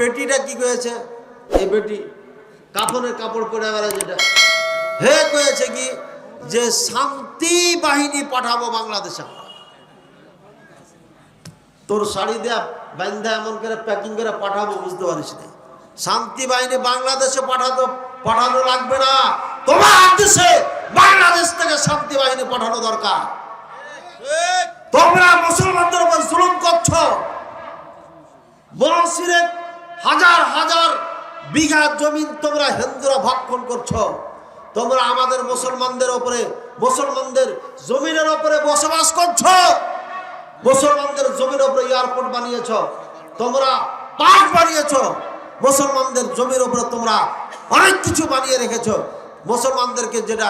বেটিটা কি কয়েছে এই বেটি কাপড়ের কাপড় পরে বেড়ায় যেটা। হে কয়েছে কি? যে শান্তি বাহিনী পাঠাবো বাংলাদেশে তোর শাড়ি দেয়া বান্ধা এমন করে প্যাকিং করে পাঠাবো বুঝতে পারিস না? শান্তি বাহিনী বাংলাদেশে পাঠাতো পাঠানো লাগবে না। তোমার দেশে বাংলাদেশ থেকে শান্তি বাহিনী পাঠানো দরকার। তোমরা মুসলমানদের উপর জুলুম করছ। বনশিরে হাজার হাজার বিঘা জমিন তোমরা হিন্দুরা ভক্ষণ করছ। তোমরা আমাদের মুসলমানদের ওপরে মুসলমানদের জমিনের ওপরে বসবাস করছ। মুসলমানদের জমির ওপরে এয়ারপোর্ট বানিয়েছ। তোমরা পার্ক বানিয়েছ। মুসলমানদের জমির ওপরে তোমরা অনেক কিছু বানিয়ে রেখেছ। মুসলমানদেরকে যেটা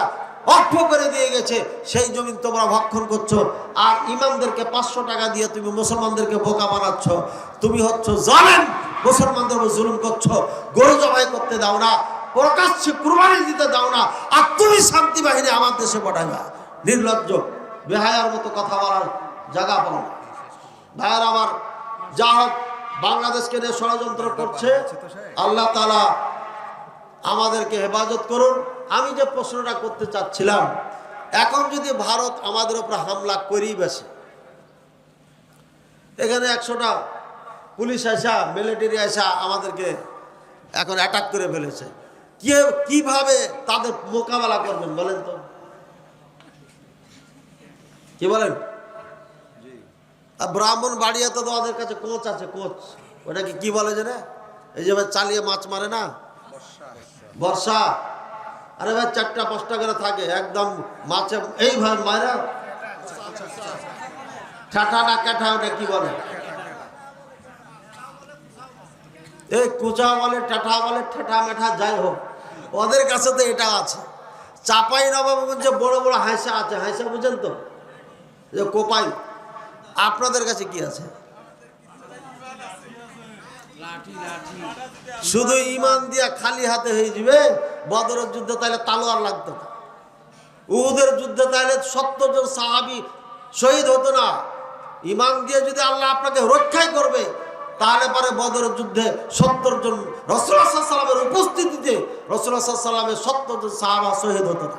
অর্থ করে দিয়ে গেছে, সেই জমি তোমরা ভক্ষণ করছ। আর ইমামদেরকে পাঁচশো টাকা দিয়ে তুমি মুসলমানদেরকে বোকা বানাচ্ছ। তুমি হচ্ছ জালেম। মুসলমানদের জুলুম করছ, গরু জবাই করতে দাও না, প্রকাশ্যে কুরবানি দিতে দাও না, আর তুমি শান্তি বাহিনী আমার দেশে পাঠাইবা। নির্লজ্জ, বেহায়ার মতো কথা বলার জায়গা পাও না। ভাইয়ার আমার, যা হোক, বাংলাদেশকে নিয়ে ষড়যন্ত্র করছে, আল্লাহ তালা আমাদেরকে হেফাজত করুন। আমি যে প্রশ্নটা করতে চাচ্ছিলাম, এখন যদি ভারত আমাদের উপর হামলা করেই বেশি এখানে একশোটা পুলিশ আসা মিলিটারি আসা আমাদেরকে এখন অ্যাটাক করে ফেলেছে। কে কীভাবে তাদের মোকাবেলা করবেন বলেন তো? কি বলেন? ব্রাহ্মণ বাড়িয়াতে তো ওদের কাছে কোচ আছে কোচ। ওটাকে কি বলে যে? এই যে ভাই চালিয়ে মাছ মারে না? বর্ষা। আরে ভাই চারটা পাঁচটা করে থাকে একদম মাছে এইভাবে মারা ঠাঠা না কাঠা ওটা কি বলে? এই কুচা বলে টাটা বলে, ঠাঠা মেঠা যাই হোক, ওদের কাছে তো এটা আছে। চাপাই নবাবগঞ্জে বড় বড় হাঁসা আছে। হাঁসা বুঝেন তো? যে কোপাই, আপনাদের কাছে কি আছে? শুধু ইমান দিয়া খালি হাতে হয়ে যাবে, বদরের যুদ্ধে তাহলে তালোয়ার লাগতো না। উহুদের যুদ্ধে তাহলে সত্তর জন সাহাবি শহীদ হতো না। ইমান দিয়ে যদি আল্লাহ আপনাকে রক্ষাই করবে তাহলে পরে বদরের যুদ্ধে সত্তর জন রসুল্লাহামের উপস্থিতিতে রসুল্লাহামের সত্তর জন সাহাবা শহীদ হতো না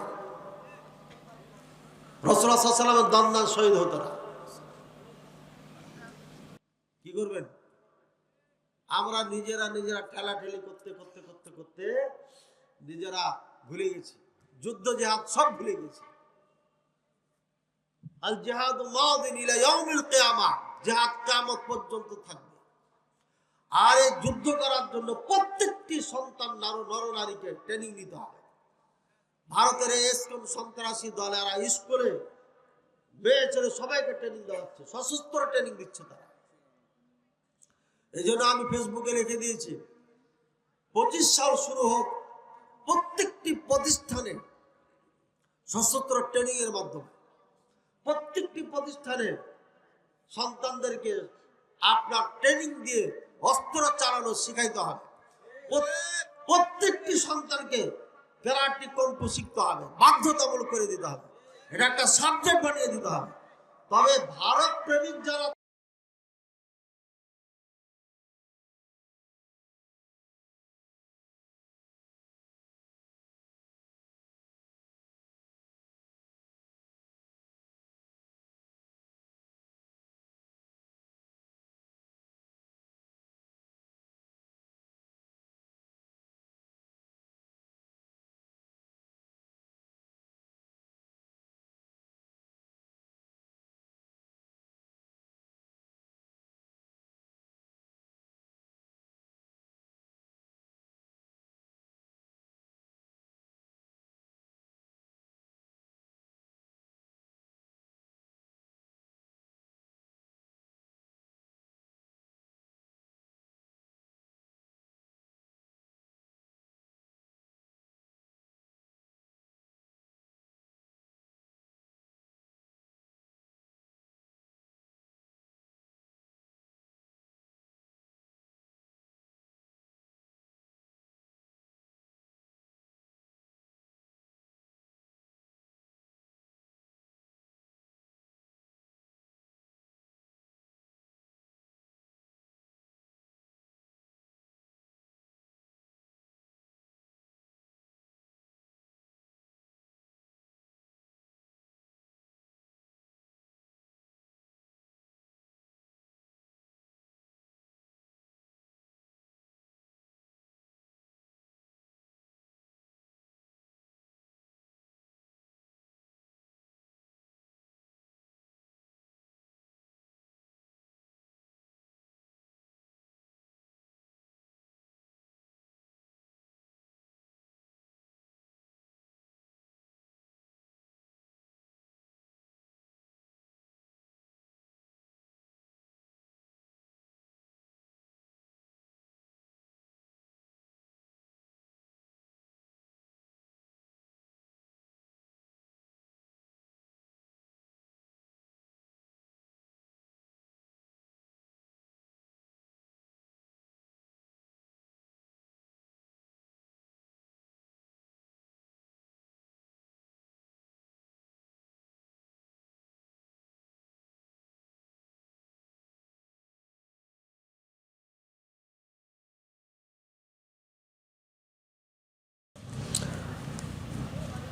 রসুল্লাহামের দন্দান শহীদ হতো না কি করবেন? আমরা নিজেরা নিজেরা ঠেলাঠেলি করতে করতে করতে করতে নিজেরা ভুলে গেছি। যুদ্ধ, জেহাদ সব ভুলে গেছি। আল জেহাদ মাদিন ইলা ইয়াউমিল কিয়ামা। জেহাদ কিয়ামত পর্যন্ত থাকবে। আর এই যুদ্ধ করার জন্য প্রত্যেকটি সন্তান নর নরনারীকে ট্রেনিং নিতে হবে। ভারতের এই এসকন সন্ত্রাসী দলেরা স্কুলে মেয়ে ছেলে সবাইকে ট্রেনিং দেওয়া হচ্ছে, সশস্ত্র ট্রেনিং দিচ্ছে তারা। এই জন্য আমি ফেসবুকে লিখে দিয়েছি, পঁচিশ সাল শুরু হোক, প্রত্যেকটি প্রতিষ্ঠানে সশস্ত্র ট্রেনিং এর মাধ্যমে প্রত্যেকটি প্রতিষ্ঠানে সন্তানদেরকে আপনার ট্রেনিং দিয়ে অস্ত্র চালানো শিখাইতে হবে। প্রত- প্রত্যেকটি সন্তানকে প্যারাটি কম্পু শিখতে হবে, বাধ্যতামূলক করে দিতে হবে। এটা একটা সাবজেক্ট বানিয়ে দিতে হবে। তবে ভারত প্রেমিক যারা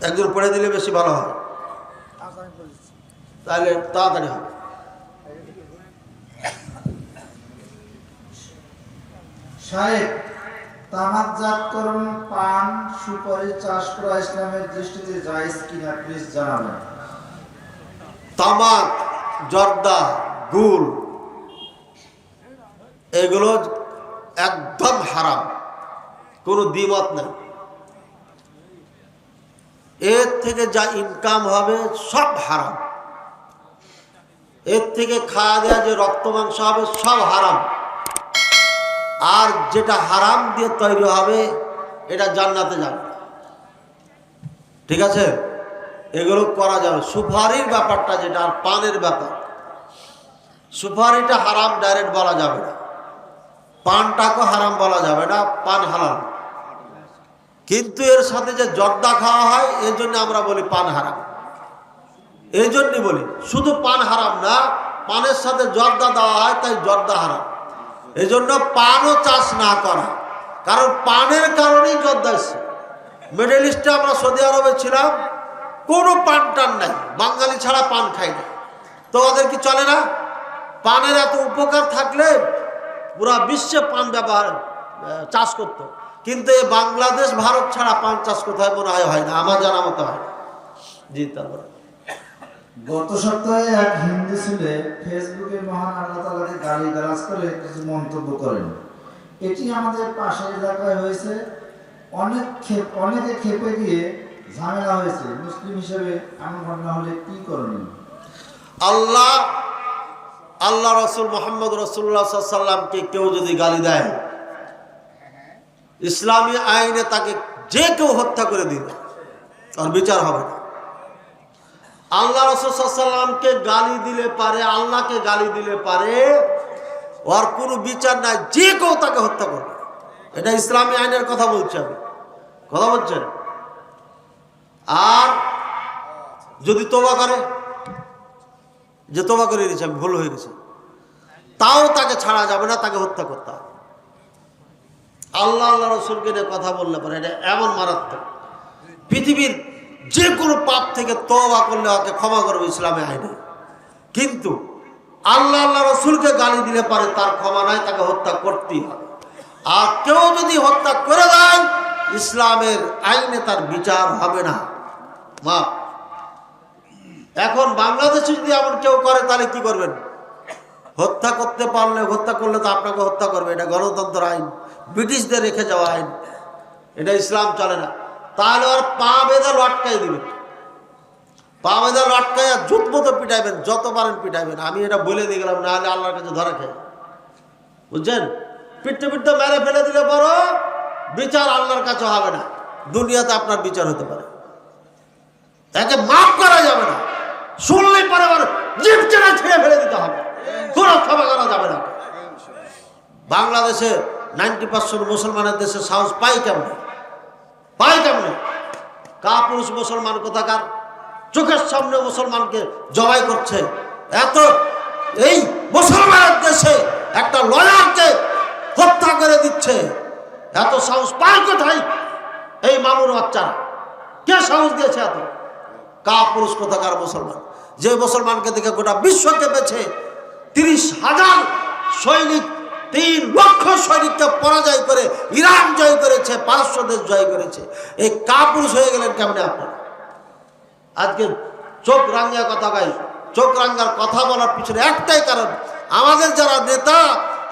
একজন পড়ে দিলে বেশি ভালো হয় তাহলে তাড়াতাড়ি হবে। সাহেব তামাকজাতকরণ পান সুপারি চাষ করা ইসলামের দৃষ্টিতে জায়েজ কিনা প্লিজ জানাবেন। তামাক জর্দা গুল এগুলো একদম হারাম। কোনো দ্বিমত নেই। এর থেকে যা ইনকাম হবে সব হারাম। এর থেকে খাওয়া দেওয়া যে রক্ত মাংস হবে সব হারাম। আর যেটা হারাম দিয়ে তৈরি হবে, এটা জান্নাতে যাবে। ঠিক আছে? এগুলো করা যাবে। সুপারির ব্যাপারটা যেটা, আর পানের ব্যাপার। সুপারিটা হারাম ডাইরেক্ট বলা যাবে না। পানটাকে হারাম বলা যাবে না, পান হারাম কিন্তু এর সাথে যে জর্দা খাওয়া হয়, এর জন্য আমরা বলি পান হারাম। এই জন্যই বলি, শুধু পান হারাম না, পানের সাথে জর্দা দেওয়া হয়, তাই জর্দা হারাম। এই জন্য পানও চাষ না করা। কারণ পানের কারণেই জর্দা এসছে। মিডল ইস্টে আমরা সৌদি আরবে ছিলাম, কোনো পান টান নাই। বাঙালি ছাড়া পান খাই না। তো ওদের কি চলে না? পানের এত উপকার থাকলে পুরা বিশ্বে পান ব্যবহার চাষ করতো। কিন্তু এই বাংলাদেশ ভারত ছাড়া পান চাষ কোথায় মনে হয় হয় না? আমার জানা মতো হয়। জি তারপরে। গত সপ্তাহে এক হিন্দু ছেলে ফেসবুকে মহান আল্লাহ তালাকে গালি গালাজ করে কিছু মন্তব্য করেন। এটি আমাদের পাশের এলাকায় হয়েছে। অনেক ক্ষেপ অনেকে খেপে গিয়ে ঝামেলা হয়েছে। মুসলিম হিসেবে এমন ঘটনা হলে কি করণীয়? আল্লাহ আল্লাহ রসুল মোহাম্মদ রসুল্লাহ সাল্লামকে কেউ যদি গালি দেয় ইসলামী আইনে তাকে যে কেউ হত্যা করে দিবে তার বিচার হবে না। আল্লাহ রসুলামকে গালি দিলে পারে, আল্লাহকে গালি দিলে পারে, ওর কোনো বিচার নাই, যে কেউ তাকে হত্যা করবে। এটা ইসলামী আইনের কথা বলছি আমি। কথা বলছেন? আর যদি তোবা করে, যে তোবা করে দিয়েছে আমি ভুল হয়ে গেছে। তাও তাকে ছাড়া যাবে না, তাকে হত্যা করতে হবে। আল্লাহ আল্লাহ রসুলকে নিয়ে কথা বললে পরে এটা এমন মারাত্মক। পৃথিবীর যে কোনো পাপ থেকে তবা করলে ওকে ক্ষমা করবে, ইসলামে আইনে কিন্তু আল্লাহ আল্লাহ রসুলকে গালি দিলে পারে তার ক্ষমা নাই, তাকে হত্যা করতেই হবে। আর কেউ যদি হত্যা করে দেয়, ইসলামের আইনে তার বিচার হবে না। মা, এখন বাংলাদেশে যদি এমন কেউ করে, তাহলে কি করবেন? হত্যা করতে পারলে, হত্যা করলে তো আপনাকে হত্যা করবে। এটা গণতন্ত্র আইন, ব্রিটিশদের রেখে যাওয়া আইন। এটা ইসলাম চলে না। তাহলে আর পা বেঁধে লটকাই দিবেন। পা বেঁধে লটকাই আর জুত মতো পিটাইবেন যত পারেন পিটাইবেন। আমি এটা বলে দিয়ে গেলাম নাহলে আল্লাহর কাছে ধরা খেয়ে। বুঝছেন? পিটতে পিটতে মেরে ফেলে দিলে বড় বিচার আল্লাহর কাছে হবে না। দুনিয়াতে আপনার বিচার হতে পারে। তাকে মাফ করা যাবে না। শুনলে পরে জিপ চেনা ছেড়ে ফেলে দিতে হবে। কোনো ক্ষমা করা যাবে না। বাংলাদেশে নাইনটি পার্সেন্ট মুসলমানের দেশে সাহস পাই কেমন পাই কেমন কা পুরুষ মুসলমান কোথাকার? চোখের সামনে মুসলমানকে জবাই করছে। এত এই মুসলমানের দেশে একটা লয়ারকে হত্যা করে দিচ্ছে। এত সাহস পায় কোথায়? এই মামুর বাচ্চারা কে সাহস দিয়েছে এত? কা পুরুষ কোথাকার মুসলমান? যে মুসলমানকে দেখে গোটা বিশ্ব কেঁপেছে। তিরিশ হাজার সৈনিক, তিন লক্ষ সৈনিককে পরাজয় করে ইরান জয় করেছে, পারস্য দেশ জয় করেছে। এই কাপুরুষ হয়ে গেলেন কেমনে আপনারা? আজকে চোখ রাঙ্গা কথা গাই, চোখ রাঙ্গার কথা বলার পিছনে একটাই কারণ, আমাদের যারা নেতা,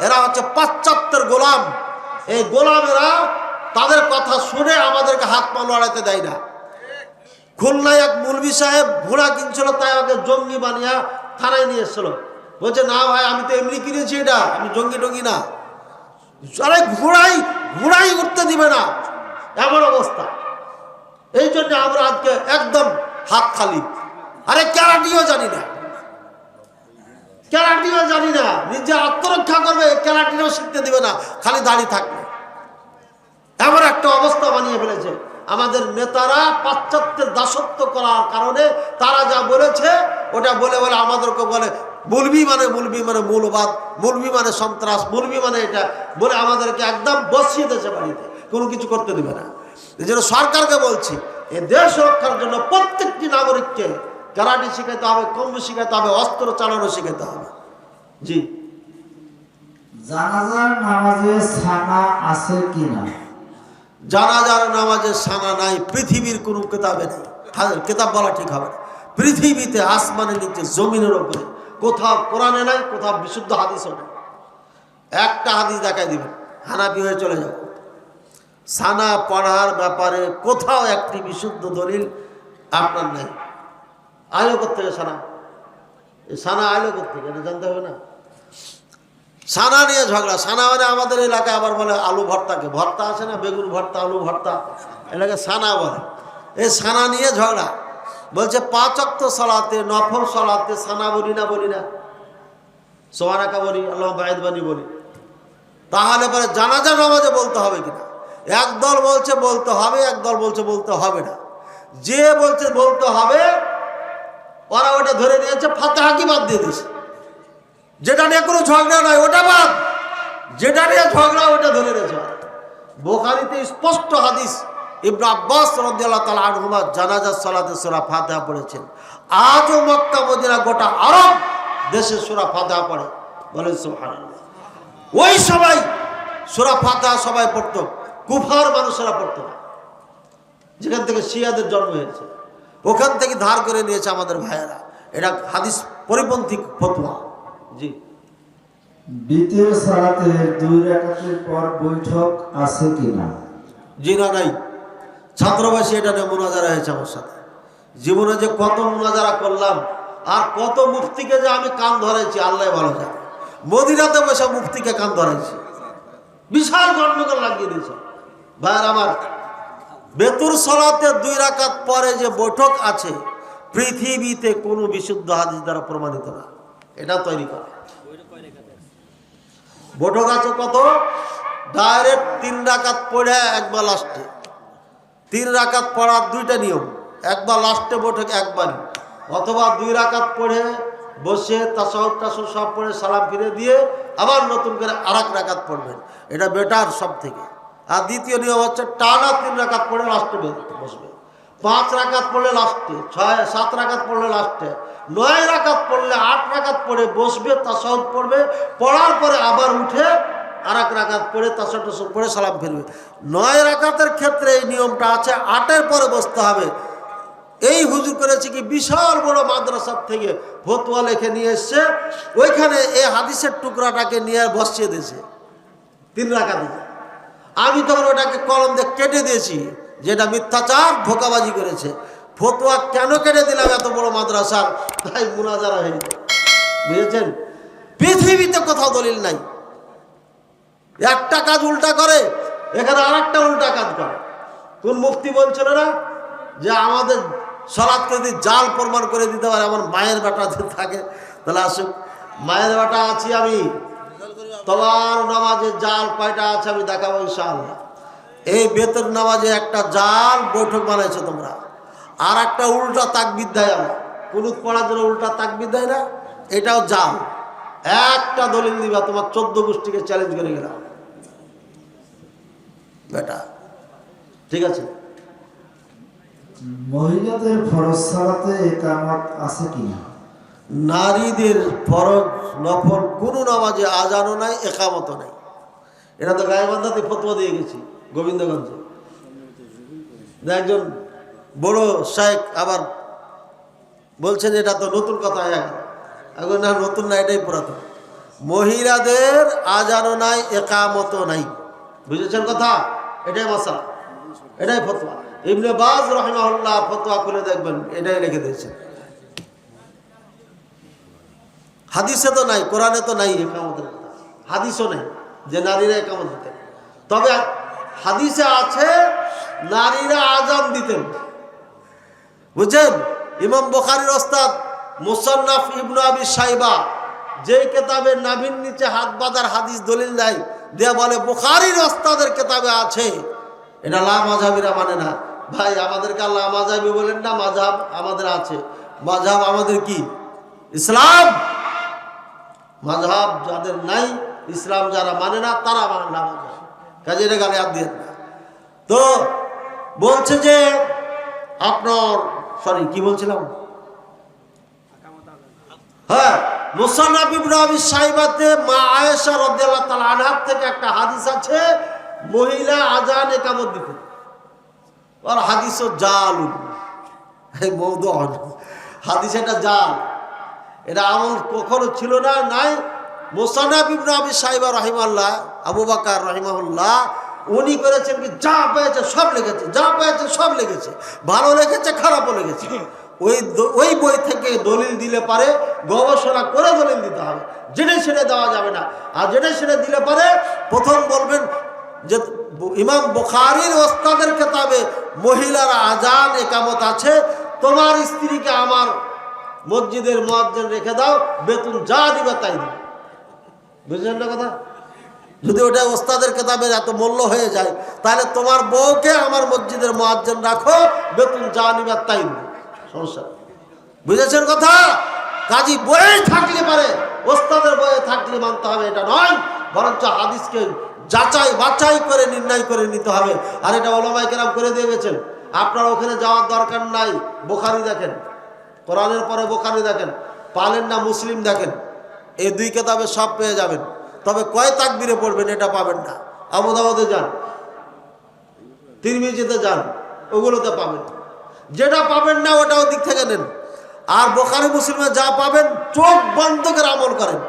এরা হচ্ছে পাশ্চাত্যের গোলাম। এই গোলামেরা তাদের কথা শুনে আমাদেরকে হাত পা লড়াইতে দেয় না। খুলনায় এক মুলবি সাহেব ঘোড়া কিনছিল, তাই আমাকে জঙ্গি বানিয়া থানায় নিয়ে এসেছিল। বলছে, না ভাই, আমি তো এমনি কিনেছি এটা, আমি জঙ্গি টঙ্গি না। আরে ঘোড়াই ঘোড়াই উঠতে দিবে না। এমন অবস্থা। এই জন্য আমরা আজকে একদম হাত খালি। আরে ক্যারাটিও জানি না। ক্যারাটিও জানি না। নিজে আত্মরক্ষা করবে ক্যারাটিও শিখতে দিবে না। খালি দাঁড়িয়ে থাকবে। এমন একটা অবস্থা বানিয়ে ফেলেছে। আমাদের নেতারা পাশ্চাত্যের দাসত্ব করার কারণে তারা যা বলেছে, ওটা বলে বলে আমাদেরকে বলে মুলবি মানে মুলবি মানে মূলবাদ মুলবি মানে সন্ত্রাস মুলবি মানে এটা বলে আমাদেরকে একদম বসিয়ে দিয়েছে বাড়িতে। কোনো কিছু করতে দেবে না। এই জন্য সরকারকে বলছি এ দেশ রক্ষার জন্য প্রত্যেকটি নাগরিককে কারাটি শিখাতে হবে কম্বু শিখাতে হবে অস্ত্র চালানো শিখাতে হবে। জি। জানাজার নামাজে ছানা আছে জানাজার নামাজে সানা নাই পৃথিবীর কোনো কেতাবে নেই। কেতাব বলা ঠিক হবে না। পৃথিবীতে আসমানের নিচে জমিনের ওপরে কোথাও কোরআনে নাই, কোথাও বিশুদ্ধ হাদিসও নেই। একটা হাদিস দেখাই দিবেন হানাপি হয়ে চলে যাব। সানা পড়ার ব্যাপারে কোথাও একটি বিশুদ্ধ দলিল আপনার নেই। আইলো থেকে সানা? সানা আইলো থেকে এটা জানতে হবে না। সানা নিয়ে ঝগড়া। সানা মানে আমাদের এলাকায় আবার বলে আলু ভর্তাকে। ভর্তা আছে না? বেগুন ভর্তা, আলু ভর্তা। এলাকায় সানা বলে। এই সানা নিয়ে ঝগড়া। বলছে, পাঁচ অক্ত সলাতে, নফল সলাতে, সানা বলি না বলি না। সোহানাকা বলি, আল্লাহ বায়দ বানি বলি। তাহলে পরে জানাজা নামাজে বলতে হবে কিনা? এক দল বলছে, বলতে হবে, এক দল বলছে, বলতে হবে না। যে বলছে, বলতে হবে, ওরা ওটা ধরে নিয়েছে, ফাতাহাকি বাদ দিয়ে দিয়েছে। যেটা নিয়ে কোনো ঝগড়া নয়, ওটা বাদ। যেটা নিয়ে ঝগড়া, ওটা ধরে রয়েছে বোখারিতে স্পষ্ট হাদিস ইবরা আব্বাস রদিয়াল্লাহ তালা আনহুমা জানাজা সালাতে সোরা ফাতেহা পড়েছেন। আজও মক্কা মদিনা গোটা আরব দেশে সোরা ফাতেহা পড়ে। বলেন সুবহানাল্লাহ। ওই সবাই সোরা ফাতেহা সবাই পড়তো কুফার মানুষেরা পড়তো না। যেখান থেকে শিয়াদের জন্ম হয়েছে ওখান থেকে ধার করে নিয়েছে আমাদের ভাইয়েরা। এটা হাদিস পরিপন্থী ফতোয়া। জি। দ্বিতীয় সালাতে দুই রাকাতের পর বৈঠক আছে কিনা? জি না নাই। ছাত্রবাসী এটা নিয়ে মোনাজারা হয়েছে আমার সাথে। জীবনে যে কত মোনাজারা করলাম, আর কত মুফতিকে যে আমি কান ধরেছি, আল্লাহ ভালো জানে। মদিনাতে বসে মুফতিকে কান ধরাইছি বিশাল গন্ডগোল লাগিয়ে দিয়েছে। ভাইয়ের আমার, বেতুর সলাতে দুই রাকাত পরে যে বৈঠক আছে, পৃথিবীতে কোনো বিশুদ্ধ হাদিস দ্বারা প্রমাণিত না। এটা তৈরি করা। বৈঠক আছে কত? ডাইরেক্ট তিন রাকাত পড়ে একবার লাস্টে। তিন রাকাত পড়ার দুইটা নিয়ম। একবার লাস্টে বৈঠক একবারই। অথবা দুই রাকাত পড়ে বসে তাসাউদ টাসুদ সব পড়ে সালাম ফিরে দিয়ে আবার নতুন করে আর এক রাকাত পড়বেন। এটা বেটার সব থেকে আর দ্বিতীয় নিয়ম হচ্ছে টানা তিন রাকাত পড়ে লাস্টে বসবে। পাঁচ রাকাত পড়লে লাস্টে ছয়, সাত রাকাত পড়লে লাস্টে নয় রাকাত পড়লে আট রাকাত পড়ে বসবে তাসাউদ পড়বে, পড়ার পরে আবার উঠে আর এক রাকাত পড়ে তাসাউদ টাসাউদ পড়ে সালাম ফিরবে নয় রাকাতের ক্ষেত্রে এই নিয়মটা আছে, আটের পরে বসতে হবে। এই হুজুর করেছে কি, বিশাল বড় মাদ্রাসার থেকে ফতুয়া লেখে নিয়ে এসছে, ওইখানে এই হাদিসের টুকরাটাকে নিয়ে বসিয়ে দিয়েছে, তিন রাখা দিকে আমি তখন ওটাকে কলম দিয়ে কেটে দিয়েছি, যেটা মিথ্যাচার, ধোকাবাজি করেছে। ফতুয়া কেন কেটে দিলাম এত বড় মাদ্রাসার? তাই মুনাজারা হয়ে। বুঝেছেন? পৃথিবীতে কোথাও দলিল নাই। একটা কাজ উল্টা করে, এখানে আর একটা উল্টা কাজ করে। কোন মুক্তি বলছিল না যে আমাদের সলাৎকে যদি জাল প্রমাণ করে দিতে পারে, আমার মায়ের বেটা যদি থাকে, তাহলে আসুক। মায়ের বেটা আছি আমি। তোমার নামাজে জাল কয়টা আছে আমি দেখাবো ইনশাআল্লাহ। এই বেতন নামাজে একটা জাল বৈঠক বানাইছো তোমরা। আর একটা উল্টা তাকবিদ দেয় আমার। কুলুত পড়ার জন্য উল্টা তাকবিদ দেয় না? এটাও জাল। একটা দলিল দিবা, তোমার চোদ্দ গোষ্ঠীকে চ্যালেঞ্জ করে গেলাম। বেটা। ঠিক আছে? মহিলাদের ফরজ সালাতে একামত আছে কিনা? নারীদের ফরজ নফল কোনো নামাজে আজানও নাই একামতো নাই। এটা তো গায়েবান্ধাতে ফতোয়া দিয়ে গেছি গোবিন্দগঞ্জে। একজন বড় শায়েক আবার বলছেন এটা তো নতুন কথা এখন না নতুন না এটাই পুরাতন। মহিলাদের আজানও নাই একামতো নাই। বুঝেছেন কথা? এটাই মশা এটাই ফতোয়া। ইবনে বাজ রহমাহুল্লাহ ফতোয়া খুলে দেখবেন, এটাই লিখে দিয়েছেন। হাদিসে তো নাই, কোরআনে তো নাই একামতের কথা। হাদিসও নেই যে নারীরা একামত দিতেন। তবে হাদিসে আছে, নারীরা আজান দিতেন। বুঝছেন? ইমাম বখারির ওস্তাদ মুসান্নাফ ইবনু আবি সাইবা যেই কেতাবে নাভির নিচে হাত বাঁধার হাদিস দলিল দেয় দেয়া বলে বুখারির ওস্তাদের কেতাবে আছে। এটা লা মাঝাবিরা মানে না। ভাই, আমাদেরকে আল্লাহ মাঝাবি বলেন না মাঝাব আমাদের আছে। মাঝাব আমাদের কি? ইসলাম। মাঝহাব যাদের নাই, ইসলাম যারা মানে না, তারা মানে না কাজে এটা গালে হাত দিয়ে তো বলছে যে আপনার সরি কি বলছিলাম? হ্যাঁ। সাহিবাতে মা থেকে একটা হাদিস আছে, মহিলা আজান জাল। এটা কখনো ছিল না, নাই। মোসানাব ইব্রাহিম সাহিবা রহিমাল্লাহ, আবু বাকার রহিমাহুল্লাহ, উনি করেছেন কি, যা পেয়েছে সব লেগেছে, যা পেয়েছে সব লেগেছে। ভালো লেগেছে, খারাপও লেগেছে। ওই ওই বই থেকে দলিল দিলে পারে, গবেষণা করে দলিল দিতে হবে। জেনে সেরে দেওয়া যাবে না। আর জেনে সেরে দিলে পারে, প্রথম বলবেন যে ইমাম বুখারীর ওস্তাদের খেতাবে মহিলার আজান একামত আছে, তোমার স্ত্রীকে আমার মসজিদের মোয়াজ্জেন রেখে দাও, বেতন যা দিবে তাই দিবে। বুঝলেন না কথা? যদি ওটা ওস্তাদের কেতাবের এত মূল্য হয়ে যায়, তাহলে তোমার বউকে আমার মসজিদের মোয়াজ্জেন রাখো, বেতন যা নিবে তাই দিবে। সমস্যা। বুঝেছেন কথা? কাজী বয়ে থাকলে পারে, ওস্তাদের বয়ে থাকলে মানতে হবে, এটা নয়, বরঞ্চ হাদিসকে যাচাই বাছাই করে, নির্ণয় করে নিতে হবে। আর এটা ওলামাই কেরাম করে দিয়ে গেছেন। আপনার ওখানে যাওয়ার দরকার নাই, বোখারি দেখেন, কোরআনের পরে বোখারি দেখেন, পালেন না মুসলিম দেখেন, এই দুই কেতাবে সব পেয়ে যাবেন। তবে কয় তাকবিরে পড়বেন এটা পাবেন না? আবুদাবাদে যান, তিরমিজিতে যান, ওগুলোতে পাবেন যেটা পাবেন না ওটা ওদিক থেকে নেন। আর বোখারি মুসলিমে যা পাবেন, চোখ বন্ধ করে আমল করেন।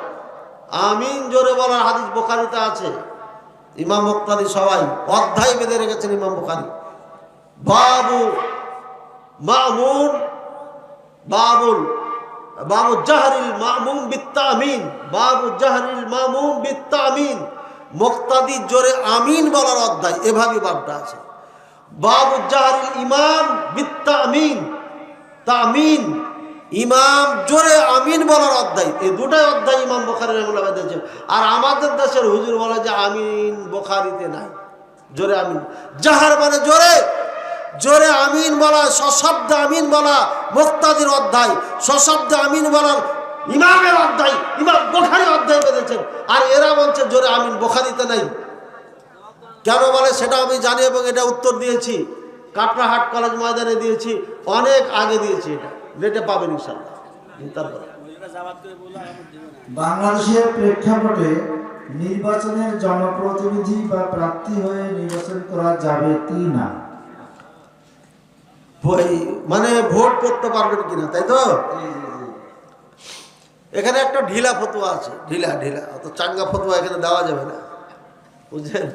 আমিন, জোরে বলার হাদিস বোখারিতে আছে। ইমাম মুক্তাদি সবাই অধ্যায় বেঁধে রেখেছেন ইমাম বুখারি। বাবু মামুন, বাবুল, বাবু জাহরিল মামুম বিত্তামিন, বাবু জাহরিল মামুম বিত্তামিন। মুক্তাদি জোরে আমিন বলার অধ্যায় এভাবে বাবটা আছে। বাবু জাহরিল ইমাম বিত্তামিন তামিন ইমাম জোরে আমিন বলার অধ্যায়। এই দুটাই অধ্যায় ইমাম বোখারি রহমুল্লাহ দিয়েছেন আর আমাদের দেশের হুজুর বলে যে আমিন বোখারিতে নাই। জোরে আমিন। জাহার মানে জোরে। জোরে আমিন বলা, সশব্দে আমিন বলা মুক্তাদির অধ্যায়। সশব্দে আমিন বলার ইমামের অধ্যায়, ইমাম বোখারি অধ্যায় বেঁধেছেন। আর এরা বলছে জোরে আমিন বোখারিতে নাই। কেন বলে সেটা আমি জানি এবং এটা উত্তর দিয়েছি। কাটরাহাট কলেজ ময়দানে দিয়েছি অনেক আগে দিয়েছি এটা। নেটে পাবেন ইনশাল্লাহ বাংলাদেশের প্রেক্ষাপটে নির্বাচনের জনপ্রতিনিধি বা প্রার্থী হয়ে নির্বাচন করা যাবে কি না? মানে ভোট করতে পারবেন কিনা তাই তো? এখানে একটা ঢিলা ফতুয়া আছে। ঢিলা ঢিলা। অত চাঙ্গা ফতুয়া এখানে দেওয়া যাবে না। বুঝছেন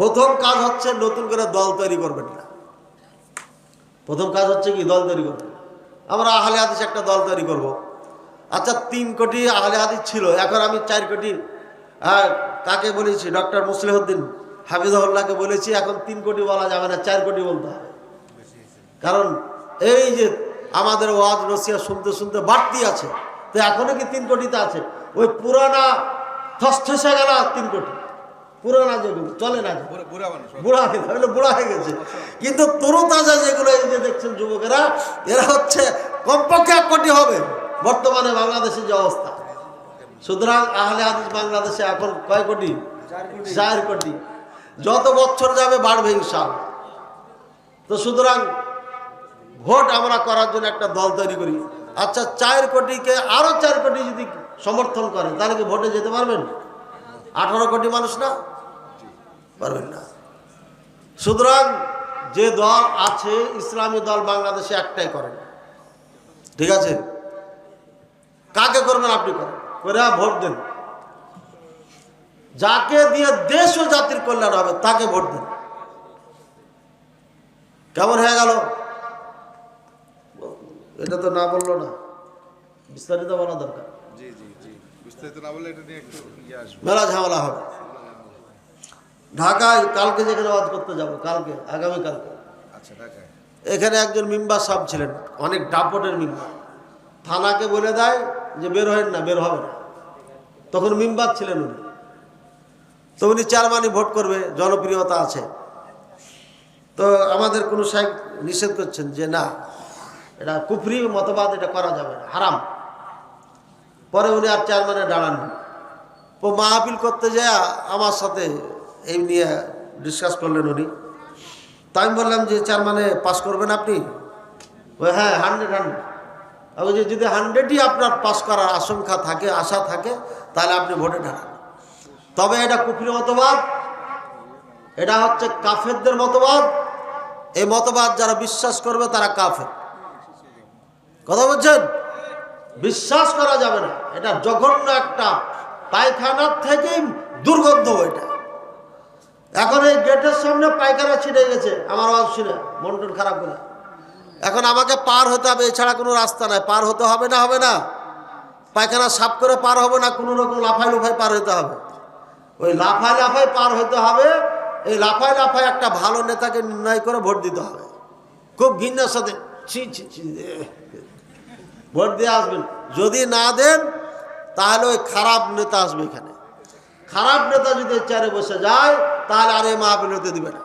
প্রথম কাজ হচ্ছে নতুন করে দল তৈরি করবেন না। প্রথম কাজ হচ্ছে কি, দল তৈরি করবেন। আমরা আহলে হাদিস একটা দল তৈরি করব। আচ্ছা তিন কোটি আহলে হাদিস ছিল, এখন আমি চার কোটি আর কাকে বলেছি? ডক্টর মুসলিহদ্দিন হাফিজুল্লাহকে বলেছি, এখন তিন কোটি বলা যাবে না, চার কোটি বলতে হবে। কারণ এই যে আমাদের ওয়াজ রসিয়া শুনতে শুনতে বাড়তি আছে, তো এখনও কি তিন কোটিতে আছে? ওই পুরানা থসে গেল তিন কোটি। পুরানা যেগুলো চলে না। বুড়া হয়ে গেছে, বুড়া হয়ে গেছে। কিন্তু তরু তাজা যেগুলো এই যে দেখছেন যুবকেরা এরা হচ্ছে কমপক্ষে এক কোটি হবে। বর্তমানে বাংলাদেশের যে অবস্থা। সুতরাং আহলে হাদিস বাংলাদেশে এখন কয় কোটি। চার কোটি। যত বছর যাবে বাড়বে ইনশাআল্লাহ। তো সুতরাং ভোট আমরা করার জন্য একটা দল তৈরি করি। আচ্ছা চার কোটিকে আরও চার কোটি যদি সমর্থন করে তাহলে কি ভোটে যেতে পারবেন? আঠারো কোটি মানুষ না? পারবেন না। সুতরাং যে দল আছে ইসলামী দল বাংলাদেশে একটাই করেন। ঠিক আছে? কাকে করবেন আপনি করেন? করে ভোট দেন। যাকে দিয়ে দেশ ও জাতির কল্যাণ হবে তাকে ভোট দেন। কেমন হয়ে গেল? এটা তো না বলল না। বিস্তারিত বলা দরকার। ইয়ে মেলা ঝামেলা হবে। ঢাকায় কালকে যেখানে ওয়াজ করতে যাব কালকে আগামী কালকে আচ্ছা ঢাকায়। এখানে একজন মিম্বার সাহেব ছিলেন অনেক ডাপটের মিম্বার। থানাকে বলে দেয় যে বের হয় না বের হবে না। তখন মিম্বার ছিলেন উনি। তো উনি চেয়ারম্যানই ভোট করবে জনপ্রিয়তা আছে। তো আমাদের কোনো সাহেব নিষেধ করছেন যে না এটা কুফরি মতবাদ এটা করা যাবে না হারাম। পরে উনি আর চেয়ারম্যানে দাঁড়ান ও মাহফিল করতে যায় আমার সাথে এই নিয়ে ডিসকাস করলেন উনি। তা আমি বললাম যে চার মানে পাস করবেন আপনি? হ্যাঁ হান্ড্রেড হান্ড্রেড আমি বলছি, যদি হান্ড্রেডই আপনার পাস করার আশঙ্কা থাকে আশা থাকে তাহলে আপনি ভোটে দাঁড়ান। তবে এটা কুফরি মতবাদ এটা হচ্ছে কাফেরদের মতবাদ। এই মতবাদ যারা বিশ্বাস করবে তারা কাফের। কথা বলছেন? বিশ্বাস করা যাবে না। এটা জঘন্য একটা পায়খানার থেকেই দুর্গন্ধ এটা। এখন এই গেটের সামনে পায়খানা ছিটে গেছে, আমার আওয়াজ শুনে মন টন খারাপ করে। এখন আমাকে পার হতে হবে, এছাড়া কোনো রাস্তা নাই, পার হতে হবে না হবে না। পায়খানা সাফ করে পার হবে না, কোনো রকম লাফাই লুফাই পার হতে হবে। ওই লাফাই লাফাই পার হতে হবে, এই লাফাই লাফাই একটা ভালো নেতাকে নির্ণয় করে ভোট দিতে হবে। খুব ঘৃণার সাথে, ছি ছি ছি ভোট দিয়ে আসবেন। যদি না দেন, তাহলে ওই খারাপ নেতা আসবে এখানে। খারাপ নেতা যদি চেয়ারে বসে যায়, তাহলে আর এই মাহফিল হতে দিবে না।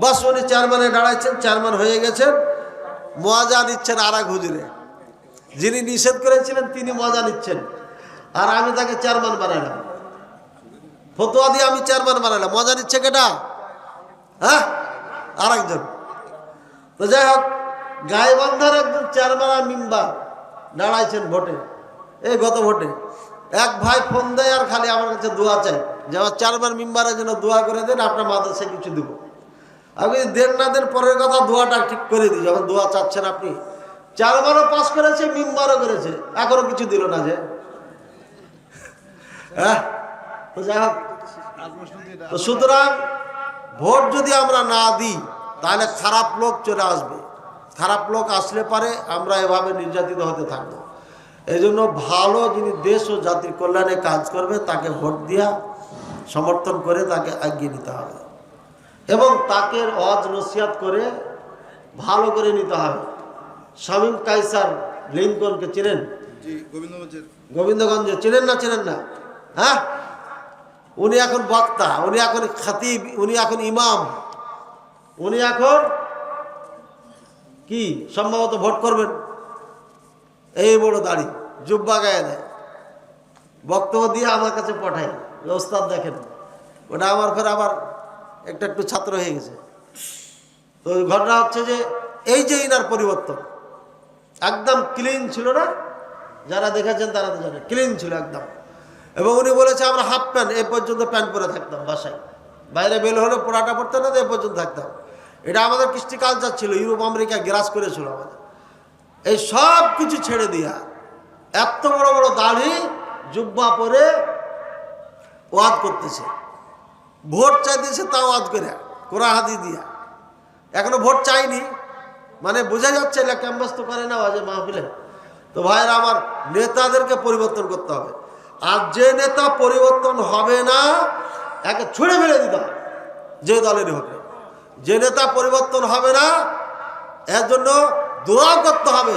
বস উনি চেয়ারম্যানে দাঁড়াচ্ছেন চেয়ারম্যান হয়ে গেছেন। মজা নিচ্ছেন আর এক হুজুরে। যিনি নিষেধ করেছিলেন, তিনি মজা নিচ্ছেন। আর আমি তাকে চেয়ারম্যান বানালাম ফতোয়া দিয়ে আমি চেয়ারম্যান বানালাম মজা নিচ্ছে কেটা? হ্যাঁ? আর একজন তো যাই হোক গাইবান্ধার একজন চেয়ারম্যান আর মেম্বার দাঁড়াইছেন ভোটে। এই গত ভোটে। এক ভাই ফোন দেয় আর খালি আমার কাছে দোয়া চাই। যে আমার চারবার মেম্বারের জন্য দোয়া করে দেন, আপনার মাদ্রাসায় কিছু দিব। আমি দেন না, দেন, পরের কথা দোয়াটা ঠিক করে দিই, যখন দোয়া চাচ্ছেন আপনি। চারবারও পাস করেছে, মেম্বারও করেছে, এখনও কিছু দিল না যে। হ্যাঁ যাই হোক। সুতরাং ভোট যদি আমরা না দিই, তাহলে খারাপ লোক চলে আসবে। খারাপ লোক আসলে পারে, আমরা এভাবে নির্যাতিত হতে থাকব। এই জন্য ভালো যিনি দেশ ও জাতির কল্যাণে কাজ করবে তাকে ভোট দিয়া সমর্থন করে তাকে এগিয়ে নিতে হবে। এবং তাকে অজ নসিয়াত করে ভালো করে নিতে হবে। শামীম কাইসার লিঙ্কনকে চেনেন? গোবিন্দগঞ্জে চেনেন না চেনেন না? হ্যাঁ? উনি এখন বক্তা উনি এখন খাতিব উনি এখন ইমাম। উনি এখন কি? সম্ভবত ভোট করবেন। এই বড় দাড়ি, জুব্বা গায়ে দেয়। বক্তব্য দিয়ে আমার কাছে পাঠায় ওস্তাদ দেখেন, ওটা আমার ফের আবার একটা একটু ছাত্র হয়ে গেছে। তো ঘটনা হচ্ছে যে, এই যে ইনার পরিবর্তন, একদম ক্লিন ছিল না, যারা দেখেছেন তারা তো জানে ক্লিন ছিল একদম। এবং উনি বলেছে, আমরা হাফ প্যান্ট এ পর্যন্ত প্যান্ট পরে থাকতাম বাসায়। বাইরে বের হলে পোড়াটা পড়তে না এ পর্যন্ত থাকতাম। এটা আমাদের কৃষ্টি কালচার ছিল, ইউরোপ, আমেরিকা গ্রাস করেছিল আমাদের। এই সব কিছু ছেড়ে দিয়া এত বড় বড় দাড়ি জুব্বা পরে ওয়াদ করতেছে। ভোট চাইতেছে তাও ওয়াদ করে কোরআ হাতি দিয়া। এখনও ভোট চাইনি মানে বোঝা যাচ্ছে না ক্যাম্পাস তো করে না আজ মাহফিলে। তো ভাইরা আমার নেতাদেরকে পরিবর্তন করতে হবে। আর যে নেতা পরিবর্তন হবে না, একে ছুঁড়ে ফেলে দিতে হবে, যে দলেরই না। যে নেতা পরিবর্তন হবে না, এর জন্য দোয়া করতে হবে।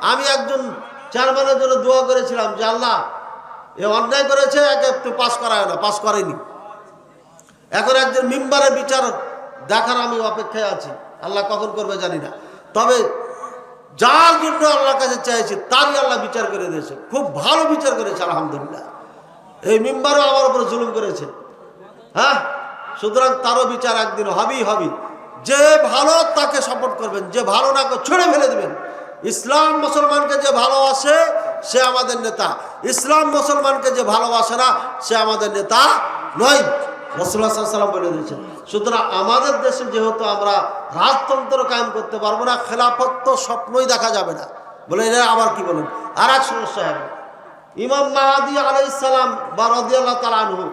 আমি একজন চেয়ারম্যানের জন্য দোয়া করেছিলাম যে, আল্লাহ, এ অন্যায় করেছে, একে একটু পাস করায় না, পাস করেনি। এখন একজন মেম্বারের বিচার দেখার আমি অপেক্ষায় আছি। আল্লাহ কখন করবে জানি না। তবে যার জন্য আল্লাহর কাছে চাইছি, তারই আল্লাহ বিচার করে দিয়েছে। খুব ভালো বিচার করেছে, আলহামদুলিল্লাহ। এই মেম্বারও আমার উপরে জুলুম করেছে। হ্যাঁ? সুতরাং তারও বিচার একদিন হবেই হবেই। যে ভালো তাকে সাপোর্ট করবেন, যে ভালো না ছুঁড়ে ফেলে দেবেন। ইসলাম মুসলমানকে যে ভালোবাসে, সে আমাদের নেতা। ইসলাম মুসলমানকে যে ভালোবাসে না, সে আমাদের নেতা নয়। রসুল্লাহ বলে দিয়েছেন, সুতরাং আমাদের দেশে যেহেতু আমরা রাজতন্ত্র কায়েম করতে পারব না, খেলাফত তো স্বপ্নই দেখা যাবে না। বলে এরা আবার কি বলেন? আর এক সমস্যা হবে ইমাম মাহাদি আলাইসালাম বা রদিয়াল্লাহ তালা আনহু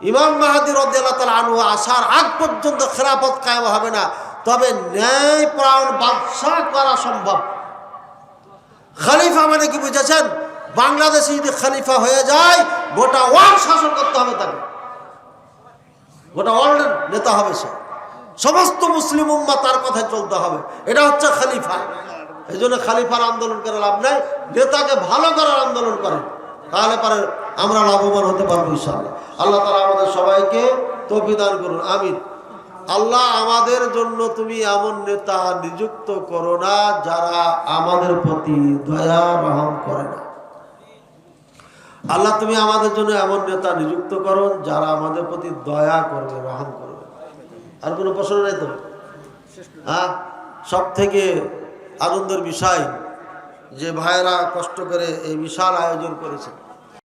ইমাম মাহাদি রদিয়াল্লাহ তালা আনহু আসার আগ পর্যন্ত খেলাফত কায়েম হবে না। তবে ন্যায় প্রাণ বাদশাহ করা সম্ভব। খালিফা মানে কি বুঝেছেন? বাংলাদেশে যদি খালিফা হয়ে যায়, গোটা ওয়ার্ল্ড শাসন করতে হবে তাকে। গোটা ওয়ার্ল্ডের নেতা হবে সে। সমস্ত মুসলিম উম্মা তার কথায় চলতে হবে। এটা হচ্ছে খালিফা। এই জন্য খালিফার আন্দোলন করে লাভ নাই। নেতাকে ভালো করার আন্দোলন করেন। তাহলে পরে আমরা লাভবান হতে পারব ইনশাআল্লাহ। আল্লাহ তালা আমাদের সবাইকে তফিদান করুন, আমিন। আল্লাহ আমাদের জন্য তুমি এমন নেতা নিযুক্ত করো না যারা আমাদের প্রতি দয়া রহম করে না। আল্লাহ তুমি আমাদের জন্য এমন নেতা নিযুক্ত করো যারা আমাদের প্রতি দয়া করবে রহম করবে। আর কোনো প্রশ্ন নেই তো? হ্যাঁ? সব থেকে আনন্দের বিষয় যে ভাইয়েরা কষ্ট করে এই বিশাল আয়োজন করেছে।